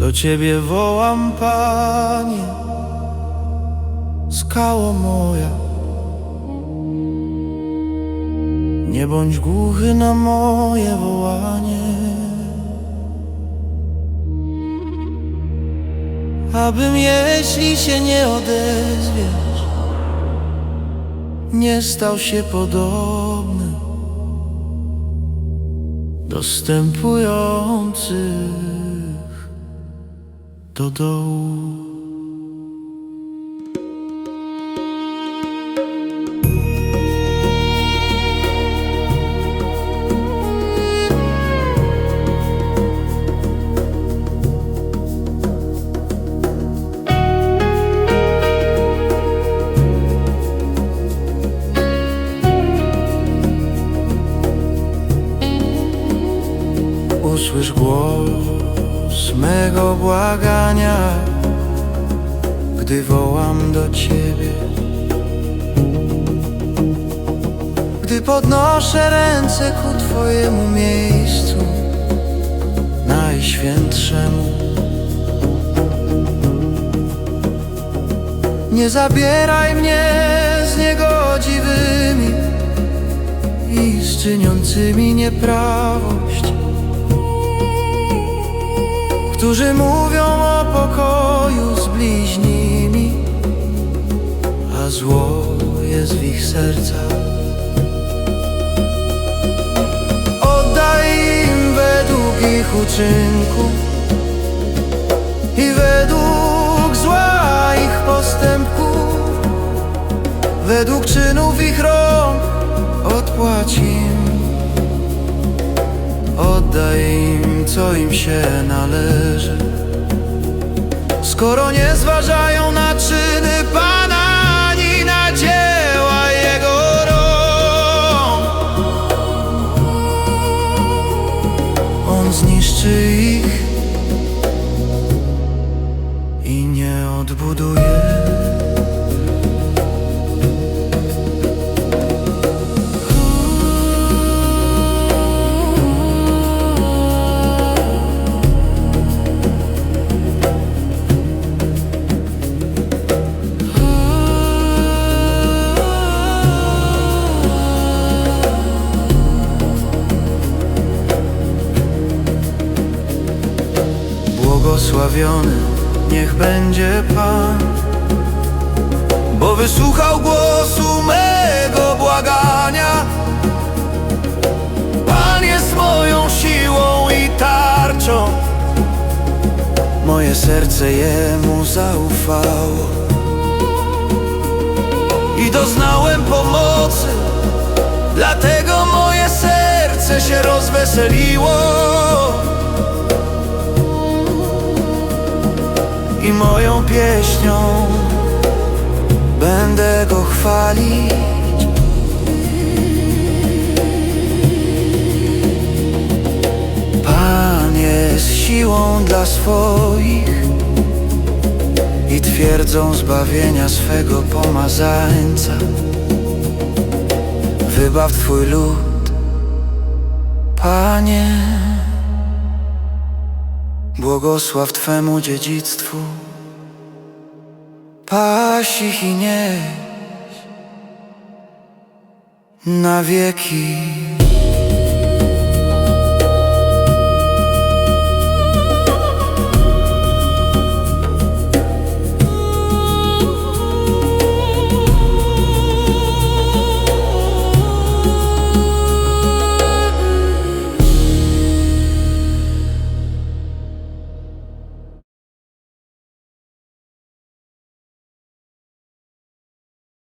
Do ciebie wołam, panie, skało moja. Nie bądź głuchy na moje wołanie. Abym jeśli się nie odezwiesz, nie stał się podobny dostępujących do dołu. Usłysz głos mego błagania, gdy wołam do Ciebie. Gdy podnoszę ręce ku Twojemu miejscu, najświętszemu. Nie zabieraj mnie z niegodziwymi i z czyniącymi nieprawość którzy mówią o pokoju z bliźnimi, a zło jest w ich sercach. Oddaj im według ich uczynków i według zła ich postępków, według czynów ich rąk odpłać im. Oddaj im, co im się należy. Skoro nie zważają na czyny Pana Ani na dzieła Jego rąk. On zniszczy ich I nie odbuduje Błogosławiony niech będzie Pan, bo wysłuchał głosu mego błagania. Pan jest moją siłą i tarczą, moje serce Jemu zaufało i doznałem pomocy, dlatego moje serce się rozweseliło. I moją pieśnią będę go chwalić. Pan jest siłą dla swoich i twierdzą zbawienia swego pomazańca. Wybaw Twój lud, Panie. Błogosław Twemu dziedzictwu, paś ich i nieś na wieki.